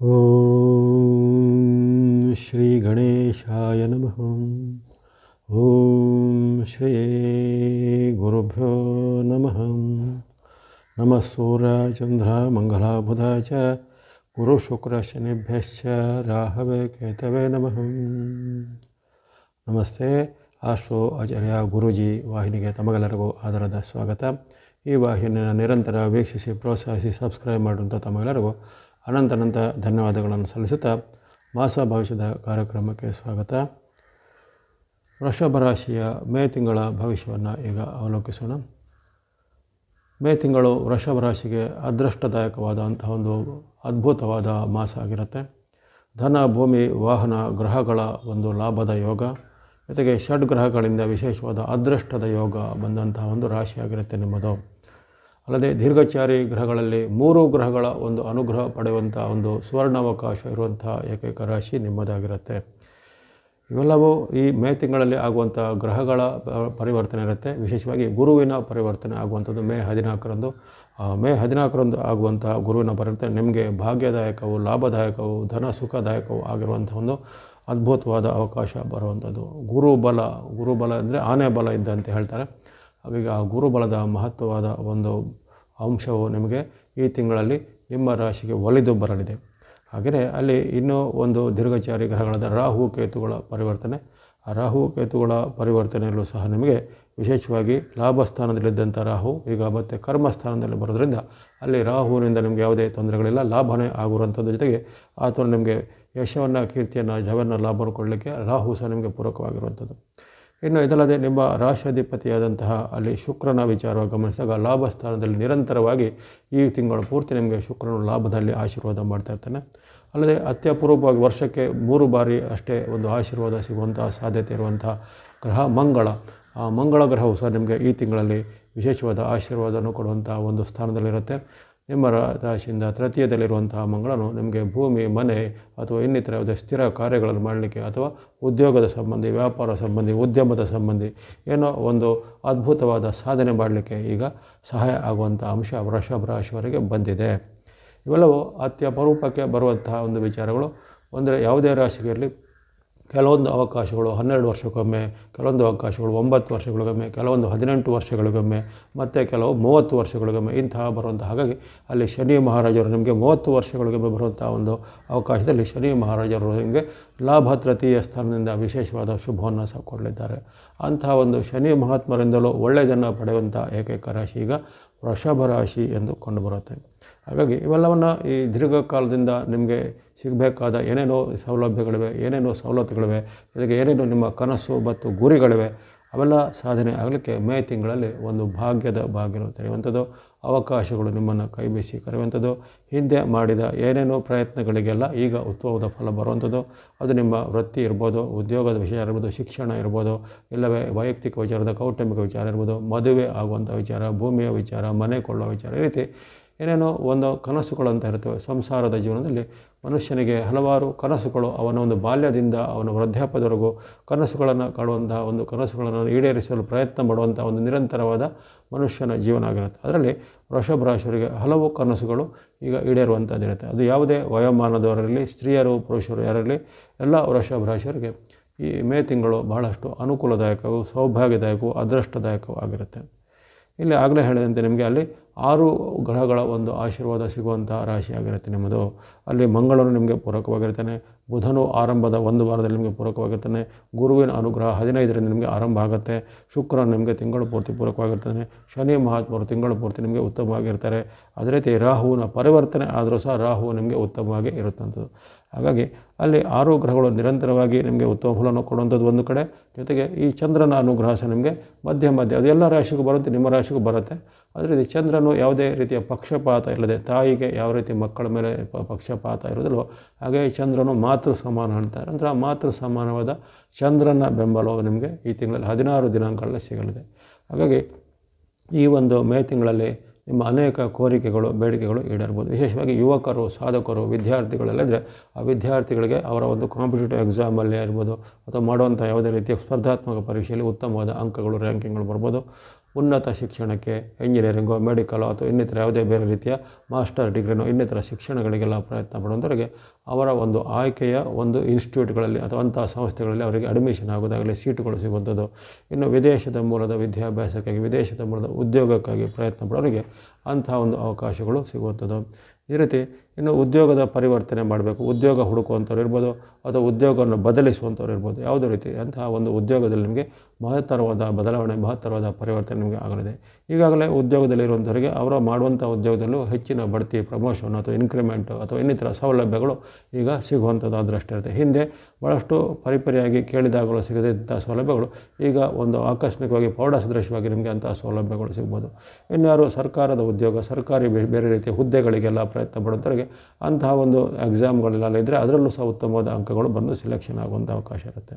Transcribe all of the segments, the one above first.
ॐ श्रीगणेशाय नमः ॐ श्री गुरुभ्यो नमः नमः सूर्यचन्द्रमङ्गलाबुधाय च गुरुशुक्रशनिभ्यश्च राहवे ಕೇತವೇ ನಮಃ ನಮಸ್ತೆ ಆಶ್ರೋ ಆಚಾರ್ಯ ಗುರೂಜಿ ವಾಹಿನಿಗೆ ತಮಗೆಲ್ಲರಿಗೂ ಆಧಾರದ ಸ್ವಾಗತ ಈ ವಾಹಿನಿಯನ್ನು ನಿರಂತರ ವೀಕ್ಷಿಸಿ ಪ್ರೋತ್ಸಾಹಿಸಿ ಸಬ್ಸ್ಕ್ರೈಬ್ ಮಾಡುವಂಥ ತಮಗೆಲ್ಲರಿಗೂ ಅನಂತನಂತ ಧನ್ಯವಾದಗಳನ್ನು ಸಲ್ಲಿಸುತ್ತಾ ಮಾಸ ಭವಿಷ್ಯದ ಕಾರ್ಯಕ್ರಮಕ್ಕೆ ಸ್ವಾಗತ. ವೃಷಭ ರಾಶಿಯ ಮೇ ತಿಂಗಳ ಭವಿಷ್ಯವನ್ನು ಈಗ ಅವಲೋಕಿಸೋಣ. ಮೇ ತಿಂಗಳು ವೃಷಭ ರಾಶಿಗೆ ಅದೃಷ್ಟದಾಯಕವಾದಂತಹ ಒಂದು ಅದ್ಭುತವಾದ ಮಾಸ ಆಗಿರುತ್ತೆ. ಧನ, ಭೂಮಿ, ವಾಹನ, ಗ್ರಹಗಳ ಒಂದು ಲಾಭದ ಯೋಗ. ಜೊತೆಗೆ ಷಡ್ ಗ್ರಹಗಳಿಂದ ವಿಶೇಷವಾದ ಅದೃಷ್ಟದ ಯೋಗ ಬಂದಂತಹ ಒಂದು ರಾಶಿಯಾಗಿರುತ್ತೆ ನಿಮ್ಮದು. ಅಲ್ಲದೆ ದೀರ್ಘಚಾರಿ ಗ್ರಹಗಳಲ್ಲಿ ಮೂರು ಗ್ರಹಗಳ ಒಂದು ಅನುಗ್ರಹ ಪಡೆಯುವಂಥ ಒಂದು ಸುವರ್ಣಾವಕಾಶ ಇರುವಂಥ ಏಕೈಕ ರಾಶಿ ನಿಮ್ಮದಾಗಿರುತ್ತೆ. ಇವೆಲ್ಲವೂ ಈ ಮೇ ತಿಂಗಳಲ್ಲಿ ಆಗುವಂಥ ಗ್ರಹಗಳ ಪರಿವರ್ತನೆ ಇರುತ್ತೆ. ವಿಶೇಷವಾಗಿ ಗುರುವಿನ ಪರಿವರ್ತನೆ ಆಗುವಂಥದ್ದು ಮೇ ಹದಿನಾಲ್ಕರಂದು. ಮೇ ಹದಿನಾಲ್ಕರಂದು ಆಗುವಂಥ ಗುರುವಿನ ಪರಿವರ್ತನೆ ನಿಮಗೆ ಭಾಗ್ಯದಾಯಕವು ಲಾಭದಾಯಕವು ಧನ ಸುಖದಾಯಕವು ಆಗಿರುವಂಥ ಒಂದು ಅದ್ಭುತವಾದ ಅವಕಾಶ ಬರುವಂಥದ್ದು. ಗುರುಬಲ ಗುರುಬಲ ಅಂದರೆ ಆನೆ ಬಲ ಇದ್ದಂತೆ ಹೇಳ್ತಾರೆ. ಹಾಗಾಗಿ ಆ ಗುರುಬಲದ ಮಹತ್ವವಾದ ಒಂದು ಅಂಶವು ನಿಮಗೆ ಈ ತಿಂಗಳಲ್ಲಿ ನಿಮ್ಮ ರಾಶಿಗೆ ಒಲಿದು ಬರಲಿದೆ. ಹಾಗೆಯೇ ಅಲ್ಲಿ ಇನ್ನೂ ಒಂದು ದೀರ್ಘಚಾರಿ ಗ್ರಹಗಳಾದ ರಾಹು ಕೇತುಗಳ ಪರಿವರ್ತನೆ. ಆ ರಾಹು ಕೇತುಗಳ ಪರಿವರ್ತನೆಯಲ್ಲೂ ಸಹ ನಿಮಗೆ ವಿಶೇಷವಾಗಿ ಲಾಭ ಸ್ಥಾನದಲ್ಲಿದ್ದಂಥ ರಾಹು, ಈಗ ಮತ್ತೆ ಕರ್ಮ ಸ್ಥಾನದಲ್ಲಿ ಬರೋದ್ರಿಂದ ಅಲ್ಲಿ ರಾಹುವಿನಿಂದ ನಿಮಗೆ ಯಾವುದೇ ತೊಂದರೆಗಳಿಲ್ಲ, ಲಾಭನೇ ಆಗುವಂಥದ್ದು ಜೊತೆಗೆ ಆತನು ನಿಮಗೆ ಯಶವನ್ನು, ಕೀರ್ತಿಯನ್ನು ಜವನ್ನ ಲಾಭ ಕೊಡಲಿಕ್ಕೆ ರಾಹು ಸಹ ನಿಮಗೆ ಪೂರಕವಾಗಿರುವಂಥದ್ದು. ಇನ್ನು ಇದಲ್ಲದೆ ನಿಮ್ಮ ರಾಶಾಧಿಪತಿಯಾದಂತಹ ಅಲ್ಲಿ ಶುಕ್ರನ ವಿಚಾರವಾಗಿ ಗಮನಿಸಿದಾಗ ಲಾಭ ಸ್ಥಾನದಲ್ಲಿ ನಿರಂತರವಾಗಿ ಈ ತಿಂಗಳು ಪೂರ್ತಿ ನಿಮಗೆ ಶುಕ್ರನು ಲಾಭದಲ್ಲಿ ಆಶೀರ್ವಾದ ಮಾಡ್ತಾ ಇರ್ತಾನೆ. ಅಲ್ಲದೆ ಅತ್ಯಪೂರ್ವವಾಗಿ ವರ್ಷಕ್ಕೆ ಮೂರು ಬಾರಿ ಅಷ್ಟೇ ಒಂದು ಆಶೀರ್ವಾದ ಸಿಗುವಂತಹ ಸಾಧ್ಯತೆ ಇರುವಂತಹ ಗ್ರಹ ಮಂಗಳ. ಆ ಮಂಗಳ ಗ್ರಹವು ಸಹ ನಿಮಗೆ ಈ ತಿಂಗಳಲ್ಲಿ ವಿಶೇಷವಾದ ಆಶೀರ್ವಾದವನ್ನು ಕೊಡುವಂಥ ಒಂದು ಸ್ಥಾನದಲ್ಲಿರುತ್ತೆ. ನಿಮ್ಮ ರಾಶಿಯಿಂದ ತೃತೀಯದಲ್ಲಿರುವಂತಹ ಮಂಗಳನು ನಿಮಗೆ ಭೂಮಿ, ಮನೆ ಅಥವಾ ಇನ್ನಿತರ ಸ್ಥಿರ ಕಾರ್ಯಗಳನ್ನು ಮಾಡಲಿಕ್ಕೆ ಅಥವಾ ಉದ್ಯೋಗದ ಸಂಬಂಧಿ, ವ್ಯಾಪಾರ ಸಂಬಂಧಿ, ಉದ್ಯಮದ ಸಂಬಂಧಿ ಏನೋ ಒಂದು ಅದ್ಭುತವಾದ ಸಾಧನೆ ಮಾಡಲಿಕ್ಕೆ ಈಗ ಸಹಾಯ ಆಗುವಂಥ ಅಂಶ ವೃಷಭ ರಾಶಿಯವರಿಗೆ ಬಂದಿದೆ. ಇವೆಲ್ಲವೂ ಅತ್ಯಪರೂಪಕ್ಕೆ ಬರುವಂತಹ ಒಂದು ವಿಚಾರಗಳು. ಅಂದರೆ ಯಾವುದೇ ರಾಶಿಗೆ ಇರಲಿ ಕೆಲವೊಂದು ಅವಕಾಶಗಳು ಹನ್ನೆರಡು ವರ್ಷಕ್ಕೊಮ್ಮೆ, ಕೆಲವೊಂದು ಅವಕಾಶಗಳು ಒಂಬತ್ತು ವರ್ಷಗಳಿಗೊಮ್ಮೆ, ಕೆಲವೊಂದು ಹದಿನೆಂಟು ವರ್ಷಗಳಿಗೊಮ್ಮೆ, ಮತ್ತು ಕೆಲವು ಮೂವತ್ತು ವರ್ಷಗಳಿಗೊಮ್ಮೆ ಇಂತಹ ಬರುವಂಥ ಹಾಗಾಗಿ ಅಲ್ಲಿ ಶನಿ ಮಹಾರಾಜರು ನಿಮಗೆ ಮೂವತ್ತು ವರ್ಷಗಳಿಗೊಮ್ಮೆ ಬರುವಂಥ ಒಂದು ಅವಕಾಶದಲ್ಲಿ ಶನಿ ಮಹಾರಾಜರು ನಿಮಗೆ ಲಾಭ ತೃತೀಯ ಸ್ಥಾನದಿಂದ ವಿಶೇಷವಾದ ಶುಭವನ್ನು ಸಹ ಕೊಡಲಿದ್ದಾರೆ. ಅಂತಹ ಒಂದು ಶನಿ ಮಹಾತ್ಮರಿಂದಲೂ ಒಳ್ಳೆಯದನ್ನು ಪಡೆಯುವಂಥ ಏಕೈಕ ರಾಶಿ ಈಗ ವೃಷಭ ರಾಶಿ ಎಂದು ಕಂಡುಬರುತ್ತೆ ಹಾಗಾಗಿ ಇವೆಲ್ಲವನ್ನು ಈ ದೀರ್ಘಕಾಲದಿಂದ ನಿಮಗೆ ಸಿಗಬೇಕಾದ ಏನೇನೋ ಸೌಲಭ್ಯಗಳಿವೆ, ಏನೇನೋ ಸವಲತ್ತುಗಳಿವೆ ಜೊತೆಗೆ ಏನೇನೋ ನಿಮ್ಮ ಕನಸು ಮತ್ತು ಗುರಿಗಳಿವೆ, ಅವೆಲ್ಲ ಸಾಧನೆ ಆಗಲಿಕ್ಕೆ ಮೇ ತಿಂಗಳಲ್ಲಿ ಒಂದು ಭಾಗ್ಯದ ಭಾಗ್ಯವನ್ನು ತೆರೆಯುವಂಥದ್ದು, ಅವಕಾಶಗಳು ನಿಮ್ಮನ್ನು ಕೈ ಬೀಸಿ ಕರೆಯುವಂಥದ್ದು, ಹಿಂದೆ ಮಾಡಿದ ಏನೇನೋ ಪ್ರಯತ್ನಗಳಿಗೆಲ್ಲ ಈಗ ಉತ್ತಮವಾದ ಫಲ ಬರುವಂಥದ್ದು. ಅದು ನಿಮ್ಮ ವೃತ್ತಿ ಇರ್ಬೋದು, ಉದ್ಯೋಗದ ವಿಷಯ ಇರ್ಬೋದು, ಶಿಕ್ಷಣ ಇರ್ಬೋದು, ಇಲ್ಲವೇ ವೈಯಕ್ತಿಕ ವಿಚಾರದ ಕೌಟುಂಬಿಕ ವಿಚಾರ ಇರ್ಬೋದು, ಮದುವೆ ಆಗುವಂಥ ವಿಚಾರ, ಭೂಮಿಯ ವಿಚಾರ, ಮನೆ ಕೊಳ್ಳೋ ವಿಚಾರ ಈ ರೀತಿ ಏನೇನೋ ಒಂದು ಕನಸುಗಳಂತ ಇರ್ತವೆ ಸಂಸಾರದ ಜೀವನದಲ್ಲಿ ಮನುಷ್ಯನಿಗೆ ಹಲವಾರು ಕನಸುಗಳು, ಅವನ ಒಂದು ಬಾಲ್ಯದಿಂದ ಅವನ ವೃದ್ಧಾಪ್ಯದವರೆಗೂ ಕನಸುಗಳನ್ನು ಕಾಡುವಂಥ ಒಂದು ಕನಸುಗಳನ್ನು ಈಡೇರಿಸಲು ಪ್ರಯತ್ನ ಮಾಡುವಂಥ ಒಂದು ನಿರಂತರವಾದ ಮನುಷ್ಯನ ಜೀವನ ಆಗಿರುತ್ತೆ. ಅದರಲ್ಲಿ ವೃಷಭ ರಾಶಿಯವರಿಗೆ ಹಲವು ಕನಸುಗಳು ಈಗ ಈಡೇರುವಂಥದ್ದಿರುತ್ತೆ ಅದು ಯಾವುದೇ ವಯೋಮಾನದವರಲ್ಲಿ ಸ್ತ್ರೀಯರು, ಪುರುಷರು ಯಾರಲ್ಲಿ ಎಲ್ಲ ವೃಷಭ ರಾಶಿಯವರಿಗೆ ಈ ಮೇ ತಿಂಗಳು ಬಹಳಷ್ಟು ಅನುಕೂಲದಾಯಕವು, ಸೌಭಾಗ್ಯದಾಯಕವು, ಅದೃಷ್ಟದಾಯಕವೂ ಆಗಿರುತ್ತೆ. ಇಲ್ಲಿ ಆಗಲೇ ಹೇಳಿದಂತೆ ನಿಮಗೆ ಅಲ್ಲಿ ಆರು ಗ್ರಹಗಳ ಒಂದು ಆಶೀರ್ವಾದ ಸಿಗುವಂಥ ರಾಶಿಯಾಗಿರುತ್ತೆ ನಿಮ್ಮದು. ಅಲ್ಲಿ ಮಂಗಳನು ನಿಮಗೆ ಪೂರಕವಾಗಿರ್ತಾನೆ, ಬುಧನು ಆರಂಭದ ಒಂದು ವಾರದಲ್ಲಿ ನಿಮಗೆ ಪೂರಕವಾಗಿರ್ತಾನೆ, ಗುರುವಿನ ಅನುಗ್ರಹ ಹದಿನೈದರಿಂದ ನಿಮಗೆ ಆರಂಭ ಆಗುತ್ತೆ ಶುಕ್ರ ನಿಮಗೆ ತಿಂಗಳು ಪೂರ್ತಿ ಪೂರಕವಾಗಿರ್ತಾನೆ, ಶನಿ ಮಹಾತ್ಮರು ತಿಂಗಳು ಪೂರ್ತಿ ನಿಮಗೆ ಉತ್ತಮವಾಗಿರ್ತಾರೆ. ಅದೇ ರೀತಿ ರಾಹುವಿನ ಪರಿವರ್ತನೆ ಆದರೂ ಸಹ ರಾಹು ನಿಮಗೆ ಉತ್ತಮವಾಗಿ ಇರುತ್ತಂಥದ್ದು ಹಾಗಾಗಿ ಅಲ್ಲಿ ಆರು ಗ್ರಹಗಳು ನಿರಂತರವಾಗಿ ನಿಮಗೆ ಉತ್ತಮ ಫಲವನ್ನು ಕೊಡುವಂಥದ್ದು ಒಂದು ಕಡೆ, ಜೊತೆಗೆ ಈ ಚಂದ್ರನ ಅನುಗ್ರಹ ಸಹ ನಿಮಗೆ ಮಧ್ಯ ಮಧ್ಯ, ಅದು ಎಲ್ಲ ರಾಶಿಗೂ ಬರುತ್ತೆ, ನಿಮ್ಮ ರಾಶಿಗೂ ಬರುತ್ತೆ. ಅದೇ ರೀತಿ ಚಂದ್ರನು ಯಾವುದೇ ರೀತಿಯ ಪಕ್ಷಪಾತ ಇಲ್ಲದೆ ತಾಯಿಗೆ ಯಾವ ರೀತಿ ಮಕ್ಕಳ ಮೇಲೆ ಪಕ್ಷಪಾತ ಇರೋದಿಲ್ವೋ ಹಾಗೆ ಚಂದ್ರನು ಮಾತೃ ಸಮಾನ ಅಂತಾರೆ. ಅಂದರೆ ಆ ಮಾತೃ ಸಮಾನವಾದ ಚಂದ್ರನ ಬೆಂಬಲವು ನಿಮಗೆ ಈ ತಿಂಗಳಲ್ಲಿ ಹದಿನಾರು ದಿನಾಂಕಗಳಲ್ಲಿ ಸಿಗಲಿದೆ. ಹಾಗಾಗಿ ಈ ಒಂದು ಮೇ ತಿಂಗಳಲ್ಲಿ ನಿಮ್ಮ ಅನೇಕ ಕೋರಿಕೆಗಳು, ಬೇಡಿಕೆಗಳು ಈಡೇರ್ಬೋದು. ವಿಶೇಷವಾಗಿ ಯುವಕರು, ಸಾಧಕರು ವಿದ್ಯಾರ್ಥಿಗಳಲ್ಲಿದ್ದರೆ ಆ ವಿದ್ಯಾರ್ಥಿಗಳಿಗೆ ಅವರ ಒಂದು ಕಾಂಪಿಟೇಟಿವ್ ಎಕ್ಸಾಮಲ್ಲಿ ಇರ್ಬೋದು. ಅಥವಾ ಮಾಡುವಂಥ ಯಾವುದೇ ರೀತಿಯ ಸ್ಪರ್ಧಾತ್ಮಕ ಪರೀಕ್ಷೆಯಲ್ಲಿ ಉತ್ತಮವಾದ ಅಂಕಗಳು ರ್ಯಾಂಕಿಂಗ್ಗಳು ಬರ್ಬೋದು. ಉನ್ನತ ಶಿಕ್ಷಣಕ್ಕೆ ಇಂಜಿನಿಯರಿಂಗು ಮೆಡಿಕಲ್ ಅಥವಾ ಇನ್ನಿತರ ಯಾವುದೇ ಬೇರೆ ರೀತಿಯ ಮಾಸ್ಟರ್ ಡಿಗ್ರಿನೋ ಇನ್ನಿತರ ಶಿಕ್ಷಣಗಳಿಗೆಲ್ಲ ಪ್ರಯತ್ನ ಪಡುವಂಥವರಿಗೆ ಅವರ ಒಂದು ಆಯ್ಕೆಯ ಒಂದು ಇನ್ಸ್ಟಿಟ್ಯೂಟ್ಗಳಲ್ಲಿ ಅಥವಾ ಅಂತಹ ಸಂಸ್ಥೆಗಳಲ್ಲಿ ಅವರಿಗೆ ಅಡ್ಮಿಷನ್ ಆಗೋದಾಗಲಿ ಸೀಟುಗಳು ಸಿಗುವಂಥದ್ದು. ಇನ್ನು ವಿದೇಶದ ಮೂಲದ ವಿದ್ಯಾಭ್ಯಾಸಕ್ಕಾಗಿ, ವಿದೇಶದ ಮೂಲದ ಉದ್ಯೋಗಕ್ಕಾಗಿ ಪ್ರಯತ್ನ ಪಡೋರಿಗೆ ಅಂತಹ ಒಂದು ಅವಕಾಶಗಳು ಸಿಗುವಂಥದ್ದು. ಈ ರೀತಿ ಇನ್ನು ಉದ್ಯೋಗದ ಪರಿವರ್ತನೆ ಮಾಡಬೇಕು. ಉದ್ಯೋಗ ಹುಡುಕುವಂಥವ್ರು ಇರ್ಬೋದು ಅಥವಾ ಉದ್ಯೋಗವನ್ನು ಬದಲಿಸುವಂಥವ್ರು ಇರ್ಬೋದು. ಯಾವುದೇ ರೀತಿ ಅಂತಹ ಒಂದು ಉದ್ಯೋಗದಲ್ಲಿ ನಿಮಗೆ ಮಹತ್ತರವಾದ ಬದಲಾವಣೆ, ಮಹತ್ತರವಾದ ಪರಿವರ್ತನೆ ನಿಮಗೆ ಆಗಲಿದೆ. ಈಗಾಗಲೇ ಉದ್ಯೋಗದಲ್ಲಿರುವಂಥವರಿಗೆ ಅವರು ಮಾಡುವಂಥ ಉದ್ಯೋಗದಲ್ಲೂ ಹೆಚ್ಚಿನ ಬಡ್ತಿ, ಪ್ರಮೋಷನ್ ಅಥವಾ ಇನ್ಕ್ರಿಮೆಂಟು ಅಥವಾ ಇನ್ನಿತರ ಸೌಲಭ್ಯಗಳು ಈಗ ಸಿಗುವಂಥದ್ದು ಅದರಷ್ಟೇ ಇರುತ್ತೆ. ಹಿಂದೆ ಭಾಳಷ್ಟು ಪರಿಪರಿಯಾಗಿ ಕೇಳಿದಾಗಲೂ ಸಿಗದಿದ್ದಂಥ ಸೌಲಭ್ಯಗಳು ಈಗ ಒಂದು ಆಕಸ್ಮಿಕವಾಗಿ ಪೌಢ ಸದೃಶವಾಗಿ ನಿಮಗೆ ಅಂತಹ ಸೌಲಭ್ಯಗಳು ಸಿಗ್ಬೋದು. ಇನ್ಯಾರು ಸರ್ಕಾರದ ಉದ್ಯೋಗ, ಸರ್ಕಾರಿ ಬೇರೆ ರೀತಿಯ ಹುದ್ದೆಗಳಿಗೆಲ್ಲ ಪ್ರಯತ್ನ ಪಡುವಂಥವ್ರಿಗೆ ಅಂತಹ ಒಂದು ಎಕ್ಸಾಮ್ಗಳೆಲ್ಲ ಇದ್ದರೆ ಅದರಲ್ಲೂ ಸಹ ಉತ್ತಮವಾದ ಅಂಕಗಳು ಬಂದು ಸೆಲೆಕ್ಷನ್ ಆಗುವಂಥ ಅವಕಾಶ ಇರುತ್ತೆ.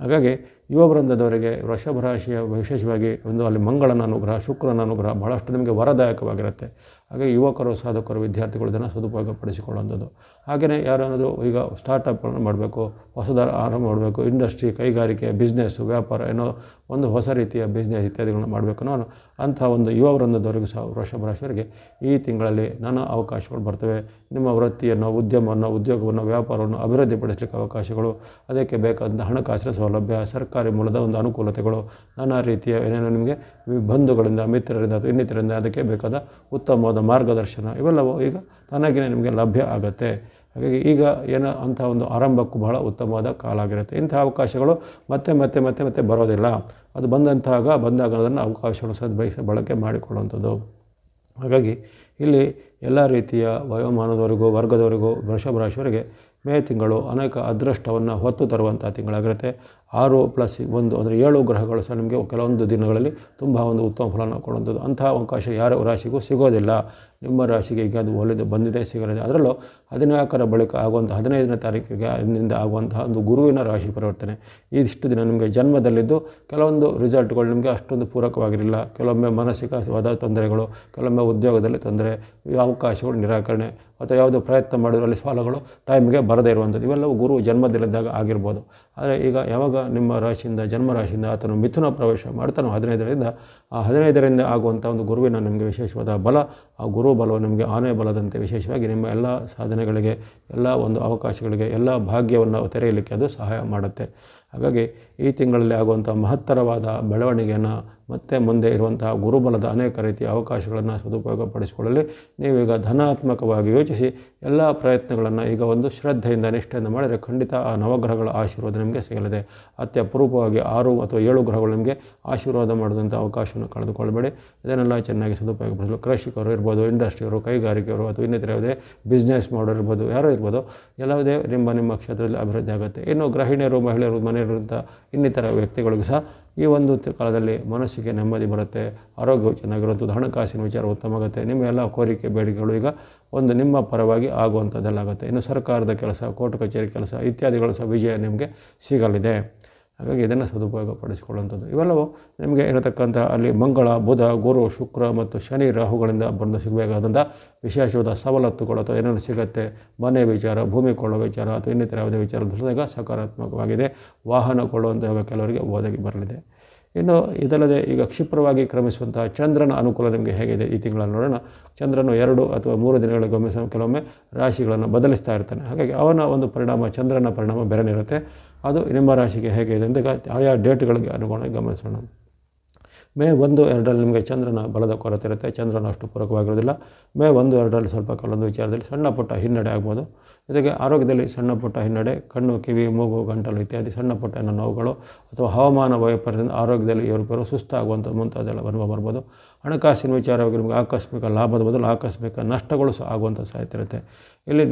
ಹಾಗಾಗಿ ಯುವ ವೃಂದದವರಿಗೆ ವೃಷಭ ರಾಶಿಯ ವಿಶೇಷವಾಗಿ ಒಂದು ಅಲ್ಲಿ ಮಂಗಳನ ಅನುಗ್ರಹ, ಶುಕ್ರನ ಅನುಗ್ರಹ ಬಹಳಷ್ಟು ನಿಮಗೆ ವರದಾಯಕವಾಗಿರುತ್ತೆ. ಹಾಗೆ ಯುವಕರು, ಸಾಧಕರು, ವಿದ್ಯಾರ್ಥಿಗಳು ಇದನ್ನು ಸದುಪಯೋಗಪಡಿಸಿಕೊಳ್ಳುವಂಥದ್ದು. ಹಾಗೆಯೇ ಯಾರಾದರೂ ಈಗ ಸ್ಟಾರ್ಟಪ್ಗಳನ್ನು ಮಾಡಬೇಕು, ಹೊಸದಾರ ಆರಂಭ ಮಾಡಬೇಕು ಇಂಡಸ್ಟ್ರಿ ಕೈಗಾರಿಕೆ ಬಿಸ್ನೆಸ್ಸು ವ್ಯಾಪಾರ ಏನೋ ಒಂದು ಹೊಸ ರೀತಿಯ ಬಿಸ್ನೆಸ್ ಇತ್ಯಾದಿಗಳನ್ನು ಮಾಡಬೇಕು. ನಾನು ಅಂಥ ಒಂದು ಯುವ ವೃಂದದವರೆಗೂ ಸಹ ವೃಷಭ ರಾಶಿಯವರಿಗೆ ಈ ತಿಂಗಳಲ್ಲಿ ನಾನಾ ಅವಕಾಶಗಳು ಬರ್ತವೆ. ನಿಮ್ಮ ವೃತ್ತಿಯನ್ನು, ಉದ್ಯಮವನ್ನು, ಉದ್ಯೋಗವನ್ನು, ವ್ಯಾಪಾರವನ್ನು ಅಭಿವೃದ್ಧಿಪಡಿಸಲಿಕ್ಕೆ ಅವಕಾಶಗಳು, ಅದಕ್ಕೆ ಬೇಕಾದಂಥ ಹಣಕಾಸಿನ ಸೌಲಭ್ಯ, ಸರ್ಕಾರಿ ಮೂಲದ ಒಂದು ಅನುಕೂಲತೆಗಳು, ನಾನಾ ರೀತಿಯ ಏನೇನೋ ನಿಮಗೆ ಬಂಧುಗಳಿಂದ, ಮಿತ್ರರಿಂದ ಅಥವಾ ಇನ್ನಿತರಿಂದ ಅದಕ್ಕೆ ಬೇಕಾದ ಉತ್ತಮವಾದ ಮಾರ್ಗದರ್ಶನ ಇವೆಲ್ಲವೂ ಈಗ ತಾನಾಗಿಯೇ ನಿಮಗೆ ಲಭ್ಯ ಆಗುತ್ತೆ. ಹಾಗಾಗಿ ಈಗ ಏನೋ ಅಂಥ ಒಂದು ಆರಂಭಕ್ಕೂ ಬಹಳ ಉತ್ತಮವಾದ ಕಾಲ ಆಗಿರುತ್ತೆ ಇಂಥ ಅವಕಾಶಗಳು ಮತ್ತೆ ಮತ್ತೆ ಮತ್ತೆ ಮತ್ತೆ ಬರೋದಿಲ್ಲ. ಅದು ಬಂದಂತಾಗ ಬಂದಾಗ ಅದನ್ನು ಅವಕಾಶಗಳು ಸದ್ಬಯಸ ಬಳಕೆ ಮಾಡಿಕೊಳ್ಳುವಂಥದ್ದು. ಹಾಗಾಗಿ ಇಲ್ಲಿ ಎಲ್ಲ ರೀತಿಯ ವಯೋಮಾನದವರೆಗೂ ವರ್ಗದವರೆಗೂ ವೃಷಭ ರಾಶಿಯವರಿಗೆ ಮೇ ತಿಂಗಳು ಅನೇಕ ಅದೃಷ್ಟವನ್ನು ಹೊತ್ತು ತರುವಂಥ ತಿಂಗಳಾಗಿರುತ್ತೆ. ಆರು ಪ್ಲಸ್ ಒಂದು ಅಂದರೆ ಏಳು ಗ್ರಹಗಳು ಸಹ ನಿಮಗೆ ಕೆಲವೊಂದು ದಿನಗಳಲ್ಲಿ ತುಂಬ ಒಂದು ಉತ್ತಮ ಫಲನ ಕೊಡುವಂಥದ್ದು. ಅಂತಹ ಅವಕಾಶ ಯಾರ ರಾಶಿಗೂ ಸಿಗೋದಿಲ್ಲ. ನಿಮ್ಮ ರಾಶಿಗೆ ಅದು ಒಲಿದು ಬಂದಿದೆ, ಸಿಗಲಿದೆ. ಅದರಲ್ಲೂ ಹದಿನಾಲ್ಕರ ಬಳಿಕ ಆಗುವಂಥ ಹದಿನೈದನೇ ತಾರೀಕಿಗೆ ಅದರಿಂದ ಆಗುವಂತಹ ಒಂದು ಗುರುವಿನ ರಾಶಿ ಪರಿವರ್ತನೆ. ಇದಿಷ್ಟು ದಿನ ನಿಮಗೆ ಜನ್ಮದಲ್ಲಿದ್ದು ಕೆಲವೊಂದು ರಿಸಲ್ಟ್ಗಳು ನಿಮಗೆ ಅಷ್ಟೊಂದು ಪೂರಕವಾಗಿರಲಿಲ್ಲ. ಕೆಲವೊಮ್ಮೆ ಮಾನಸಿಕವಾದ ತೊಂದರೆಗಳು, ಕೆಲವೊಮ್ಮೆ ಉದ್ಯೋಗದಲ್ಲಿ ತೊಂದರೆ ಅವಕಾಶಗಳು ನಿರಾಕರಣೆ ಅಥವಾ ಯಾವುದೋ ಪ್ರಯತ್ನ ಮಾಡಿದ್ರಲ್ಲಿ ಫಲಗಳು ಟೈಮ್ಗೆ ಬರದೇ ಇರುವಂಥದ್ದು. ಇವೆಲ್ಲವೂ ಗುರು ಜನ್ಮದಲ್ಲಿದ್ದಾಗ ಆಗಿರ್ಬೋದು. ಆದರೆ ಈಗ ಯಾವಾಗ ನಿಮ್ಮ ರಾಶಿಯಿಂದ ಜನ್ಮ ರಾಶಿಯಿಂದ ಆತನು ಮಿಥುನ ಪ್ರವೇಶ ಮಾಡ್ತಾನೋ ಹದಿನೈದರಿಂದ, ಆ ಹದಿನೈದರಿಂದ ಆಗುವಂಥ ಒಂದು ಗುರುವಿನ ನಿಮಗೆ ವಿಶೇಷವಾದ ಬಲ ಆ ಗುರು ಬಲವು ನಮಗೆ ಆನೆ ಬಲದಂತೆ ವಿಶೇಷವಾಗಿ ನಿಮ್ಮ ಎಲ್ಲ ಸಾಧನೆಗಳಿಗೆ, ಎಲ್ಲ ಒಂದು ಅವಕಾಶಗಳಿಗೆ, ಎಲ್ಲ ಭಾಗ್ಯವನ್ನು ತೆರೆಯಲಿಕ್ಕೆ ಅದು ಸಹಾಯ ಮಾಡುತ್ತೆ. ಹಾಗಾಗಿ ಈ ತಿಂಗಳಲ್ಲಿ ಆಗುವಂಥ ಮಹತ್ತರವಾದ ಬೆಳವಣಿಗೆಯನ್ನು ಮತ್ತೆ ಮುಂದೆ ಇರುವಂತಹ ಗುರುಬಲದ ಅನೇಕ ರೀತಿಯ ಅವಕಾಶಗಳನ್ನು ಸದುಪಯೋಗ ಪಡಿಸಿಕೊಳ್ಳಲಿ ನೀವೀಗ ಧನಾತ್ಮಕವಾಗಿ ಯೋಚಿಸಿ ಎಲ್ಲ ಪ್ರಯತ್ನಗಳನ್ನು ಈಗ ಒಂದು ಶ್ರದ್ಧೆಯಿಂದ ನಿಷ್ಠೆಯಿಂದ ಮಾಡಿದರೆ ಖಂಡಿತ ಆ ನವಗ್ರಹಗಳ ಆಶೀರ್ವಾದ ನಿಮಗೆ ಸಿಗಲಿದೆ. ಅತ್ಯಪೂರ್ವವಾಗಿ ಆರು ಅಥವಾ ಏಳು ಗ್ರಹಗಳು ನಿಮಗೆ ಆಶೀರ್ವಾದ ಮಾಡಿದಂಥ ಅವಕಾಶವನ್ನು ಕಳೆದುಕೊಳ್ಳಬೇಡಿ. ಇದನ್ನೆಲ್ಲ ಚೆನ್ನಾಗಿ ಸದುಪಯೋಗಪಡಿಸಲು ಕೃಷಿಕರು ಇರ್ಬೋದು, ಇಂಡಸ್ಟ್ರಿಯವರು, ಕೈಗಾರಿಕೆಯವರು ಅಥವಾ ಇನ್ನಿತರ ಯಾವುದೇ ಬಿಸ್ನೆಸ್ ಮಾಡೋರು ಇರ್ಬೋದು, ಯಾರೋ ಇರ್ಬೋದು ಎಲ್ಲವುದೇ ನಿಮ್ಮ ನಿಮ್ಮ ಕ್ಷೇತ್ರದಲ್ಲಿ ಅಭಿವೃದ್ಧಿ ಆಗುತ್ತೆ. ಇನ್ನು ಗೃಹಿಣಿಯರು, ಮಹಿಳೆಯರು ಮನೆಯಲ್ಲಿರುವಂಥ ಇನ್ನಿತರ ವ್ಯಕ್ತಿಗಳಿಗೂ ಸಹ ಈ ಒಂದು ಕಾಲದಲ್ಲಿ ಮನಸ್ಸಿಗೆ ನೆಮ್ಮದಿ ಬರುತ್ತೆ ಆರೋಗ್ಯ ಚೆನ್ನಾಗಿರುವಂಥದ್ದು ಹಣಕಾಸಿನ ವಿಚಾರ ಉತ್ತಮ ಆಗುತ್ತೆ, ನಿಮ್ಮ ಎಲ್ಲ ಕೋರಿಕೆ, ಬೇಡಿಕೆಗಳು ಈಗ ಒಂದು ನಿಮ್ಮ ಪರವಾಗಿ ಆಗುವಂಥದ್ದೆಲ್ಲ ಆಗುತ್ತೆ. ಇನ್ನು ಸರ್ಕಾರದ ಕೆಲಸ, ಕೋರ್ಟ್ ಕಚೇರಿ ಕೆಲಸ ಇತ್ಯಾದಿಗಳು ಸಹ ವಿಜಯ ನಿಮಗೆ ಸಿಗಲಿದೆ. ಹಾಗಾಗಿ ಇದನ್ನು ಸದುಪಯೋಗ ಪಡಿಸಿಕೊಳ್ಳುವಂಥದ್ದು ಇವೆಲ್ಲವೂ ನಿಮಗೆ ಇರತಕ್ಕಂಥ ಅಲ್ಲಿ ಮಂಗಳ, ಬುಧ, ಗುರು, ಶುಕ್ರ ಮತ್ತು ಶನಿ ರಾಹುಗಳಿಂದ ಬಂದು ಸಿಗಬೇಕಾದಂಥ ವಿಶೇಷವಾದ ಸವಲತ್ತುಗಳು ಅಥವಾ ಏನೇನು ಸಿಗುತ್ತೆ, ಮನೆ ವಿಚಾರ, ಭೂಮಿ ಕೊಳ್ಳೋ ವಿಚಾರ ಅಥವಾ ಇನ್ನಿತರ ಯಾವುದೇ ವಿಚಾರದಾಗ ಸಕಾರಾತ್ಮಕವಾಗಿದೆ. ವಾಹನ ಕೊಳ್ಳುವಂಥ ಕೆಲವರಿಗೆ ಒದಗಿ ಬರಲಿದೆ. ಇನ್ನು ಇದಲ್ಲದೆ ಈಗ ಕ್ಷಿಪ್ರವಾಗಿ ಕ್ರಮಿಸುವಂತಹ ಚಂದ್ರನ ಅನುಕೂಲ ನಿಮಗೆ ಹೇಗಿದೆ ಈ ತಿಂಗಳಲ್ಲಿ ನೋಡೋಣ. ಚಂದ್ರನು ಎರಡು ಅಥವಾ ಮೂರು ದಿನಗಳಿಗೊಮ್ಮೆ ಸಹ ಕೆಲವೊಮ್ಮೆ ರಾಶಿಗಳನ್ನು ಬದಲಿಸ್ತಾ ಇರ್ತಾನೆ. ಹಾಗಾಗಿ ಅವನ ಒಂದು ಪರಿಣಾಮ ಚಂದ್ರನ ಪರಿಣಾಮ ಬೇರೆನಿರುತ್ತೆ ಅದು ನಿಮ್ಮ ರಾಶಿಗೆ ಹೇಗೆ ಇದೆ ಈಗ ಆಯಾ ಡೇಟ್ಗಳಿಗೆ ಅನುಗುಣವಾಗಿ ಗಮನಿಸೋಣ. ಮೇ ಒಂದು, ಎರಡರಲ್ಲಿ ನಿಮಗೆ ಚಂದ್ರನ ಬಲದ ಕೊರತೆ ಇರುತ್ತೆ. ಚಂದ್ರನ ಅಷ್ಟು ಪೂರಕವಾಗಿರೋದಿಲ್ಲ ಮೇ ಒಂದು, ಎರಡರಲ್ಲಿ ಸ್ವಲ್ಪ ಕೆಲವೊಂದು ವಿಚಾರದಲ್ಲಿ ಸಣ್ಣ ಪುಟ್ಟ ಹಿನ್ನಡೆ ಆಗ್ಬೋದು. ಜೊತೆಗೆ ಆರೋಗ್ಯದಲ್ಲಿ ಸಣ್ಣ ಪುಟ್ಟ ಹಿನ್ನಡೆ, ಕಣ್ಣು, ಕಿವಿ, ಮೂಗು, ಗಂಟಲು ಇತ್ಯಾದಿ ಸಣ್ಣ ಪುಟ್ಟ ನೋವುಗಳು ಅಥವಾ ಹವಾಮಾನ ವೈಪರ್ಯದಿಂದ ಆರೋಗ್ಯದಲ್ಲಿ ಏರುಪೇರು ಸುಸ್ತಾಗುವಂಥ ಮುಂತಾದೆಲ್ಲ ಬರುವ ಬರ್ಬೋದು. ಹಣಕಾಸಿನ ವಿಚಾರವಾಗಿ ನಿಮಗೆ ಆಕಸ್ಮಿಕ ಲಾಭದ ಬದಲು ಆಕಸ್ಮಿಕ ನಷ್ಟಗಳು ಸಹ ಆಗುವಂಥ ಸಾಧ್ಯತೆ ಇರುತ್ತೆ. ಇಲ್ಲಿ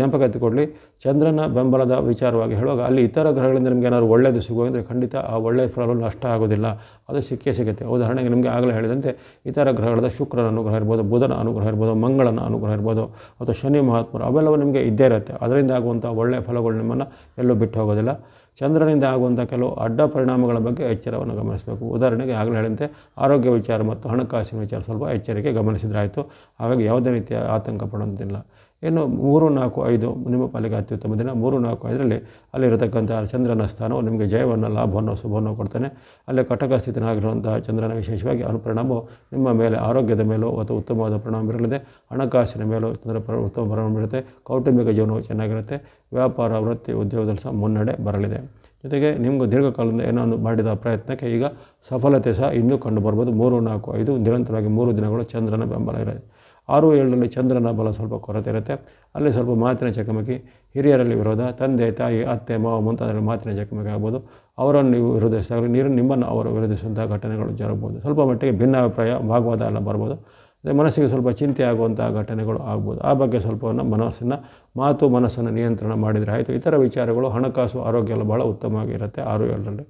ಕೊಡಲಿ ಚಂದ್ರನ ಬೆಂಬಲದ ವಿಚಾರವಾಗಿ ಹೇಳುವಾಗ ಅಲ್ಲಿ ಇತರ ಗ್ರಹಗಳಿಂದ ನಿಮಗೆ ಏನಾದರೂ ಒಳ್ಳೆಯದು ಸಿಗುವಂದರೆ ಖಂಡಿತ ಆ ಒಳ್ಳೆಯ ಫಲಗಳು ನಷ್ಟ ಆಗೋದಿಲ್ಲ. ಅದು ಸಿಕ್ಕೇ ಸಿಗುತ್ತೆ. ಉದಾಹರಣೆಗೆ ನಿಮಗೆ ಆಗಲೇ ಹೇಳಿದಂತೆ ಇತರ ಗ್ರಹಗಳಾದ ಶುಕ್ರನ ಅನುಗ್ರಹ ಇರ್ಬೋದು, ಬುಧನ ಅನುಗ್ರಹ ಇರ್ಬೋದು, ಮಂಗಳನ ಅನುಗ್ರಹ ಇರ್ಬೋದು, ಅಥವಾ ಶನಿ ಮಹಾತ್ಮರು ಅವೆಲ್ಲವೂ ನಿಮಗೆ ಇದ್ದೇ ಇರುತ್ತೆ. ಅದರಿಂದ ಆಗುವಂಥ ಒಳ್ಳೆಯ ಫಲಗಳು ನಿಮ್ಮನ್ನು ಎಲ್ಲೂ ಬಿಟ್ಟು ಹೋಗೋದಿಲ್ಲ. ಚಂದ್ರನಿಂದ ಆಗುವಂಥ ಕೆಲವು ಅಡ್ಡ ಪರಿಣಾಮಗಳ ಬಗ್ಗೆ ಎಚ್ಚರವನ್ನು ಗಮನಿಸಬೇಕು. ಉದಾಹರಣೆಗೆ ಆಗಲೇ ಹೇಳಿದಂತೆ ಆರೋಗ್ಯ ವಿಚಾರ ಮತ್ತು ಹಣಕಾಸಿನ ವಿಚಾರ ಸ್ವಲ್ಪ ಎಚ್ಚರಿಕೆ ಗಮನಿಸಿದ್ರಾಯಿತು. ಹಾಗಾಗಿ ಯಾವುದೇ ರೀತಿಯ ಆತಂಕ ಪಡುವಂತಿಲ್ಲ. ಇನ್ನು ಮೂರು, ನಾಲ್ಕು, ಐದು ನಿಮ್ಮ ಪಾಲಿಗೆ ಅತ್ಯುತ್ತಮ ದಿನ. ಮೂರು, ನಾಲ್ಕು, ಐದರಲ್ಲಿ ಅಲ್ಲಿರತಕ್ಕಂಥ ಚಂದ್ರನ ಸ್ಥಾನವು ನಿಮಗೆ ಜಯವನ್ನು, ಲಾಭವನ್ನು, ಶುಭವನ್ನು ಕೊಡ್ತಾನೆ. ಅಲ್ಲಿ ಕಟಕ ಸ್ಥಿತನಾಗಿರುವಂತಹ ಚಂದ್ರನ ವಿಶೇಷವಾಗಿ ಅನುಪರಿಣಾಮವು ನಿಮ್ಮ ಮೇಲೆ ಆರೋಗ್ಯದ ಮೇಲೂ ಅಥವಾ ಉತ್ತಮವಾದ ಪರಿಣಾಮ ಬೀರಲಿದೆ. ಹಣಕಾಸಿನ ಮೇಲೂ ಚಂದ್ರ ಉತ್ತಮ ಪರಿಣಾಮ ಬೀರುತ್ತೆ. ಕೌಟುಂಬಿಕ ಜೀವನವು ಚೆನ್ನಾಗಿರುತ್ತೆ. ವ್ಯಾಪಾರ, ವೃತ್ತಿ, ಉದ್ಯೋಗದಲ್ಲಿ ಸಹ ಮುನ್ನಡೆ ಬರಲಿದೆ. ಜೊತೆಗೆ ನಿಮಗೂ ದೀರ್ಘಕಾಲದಿಂದ ಏನೋ ಮಾಡಿದ ಪ್ರಯತ್ನಕ್ಕೆ ಈಗ ಸಫಲತೆ ಸಹ ಇನ್ನೂ ಕಂಡು ಬರ್ಬೋದು ಮೂರು, ನಾಲ್ಕು, ಐದು, ನಿರಂತರವಾಗಿ ಮೂರು ದಿನಗಳು ಚಂದ್ರನ ಬೆಂಬಲ ಇರುತ್ತೆ ಆರು, ಏಳರಲ್ಲಿ ಚಂದ್ರನ ಬಲ ಸ್ವಲ್ಪ ಕೊರತೆ ಇರುತ್ತೆ. ಅಲ್ಲಿ ಸ್ವಲ್ಪ ಮಾತಿನ ಚಕಮಕಿ, ಹಿರಿಯರಲ್ಲಿ ವಿರೋಧ, ತಂದೆ, ತಾಯಿ, ಅತ್ತೆ, ಮಾವ ಮುಂತಾದರಲ್ಲಿ ಮಾತಿನ ಚಕಮಕಿ ಆಗ್ಬೋದು. ಅವರನ್ನು ನೀವು ವಿರೋಧಿಸಿದಾಗ ನೀರು ನಿಮ್ಮನ್ನು ಅವರು ವಿರೋಧಿಸುವಂಥ ಘಟನೆಗಳು ಜರಬಹುದು ಸ್ವಲ್ಪ ಮಟ್ಟಿಗೆ ಭಿನ್ನಾಭಿಪ್ರಾಯ ಭಾಗವಾದ ಎಲ್ಲ ಬರ್ಬೋದು. ಮನಸ್ಸಿಗೆ ಸ್ವಲ್ಪ ಚಿಂತೆ ಆಗುವಂಥ ಘಟನೆಗಳು ಆಗ್ಬೋದು. ಆ ಬಗ್ಗೆ ಸ್ವಲ್ಪವನ್ನು ಮನಸ್ಸನ್ನು ಮಾತು, ಮನಸ್ಸನ್ನು ನಿಯಂತ್ರಣ ಮಾಡಿದರೆ ಆಯಿತು. ಇತರ ವಿಚಾರಗಳು ಹಣಕಾಸು, ಆರೋಗ್ಯ ಎಲ್ಲ ಭಾಳ ಉತ್ತಮವಾಗಿರುತ್ತೆ ಆರು ಏಳರಲ್ಲಿ.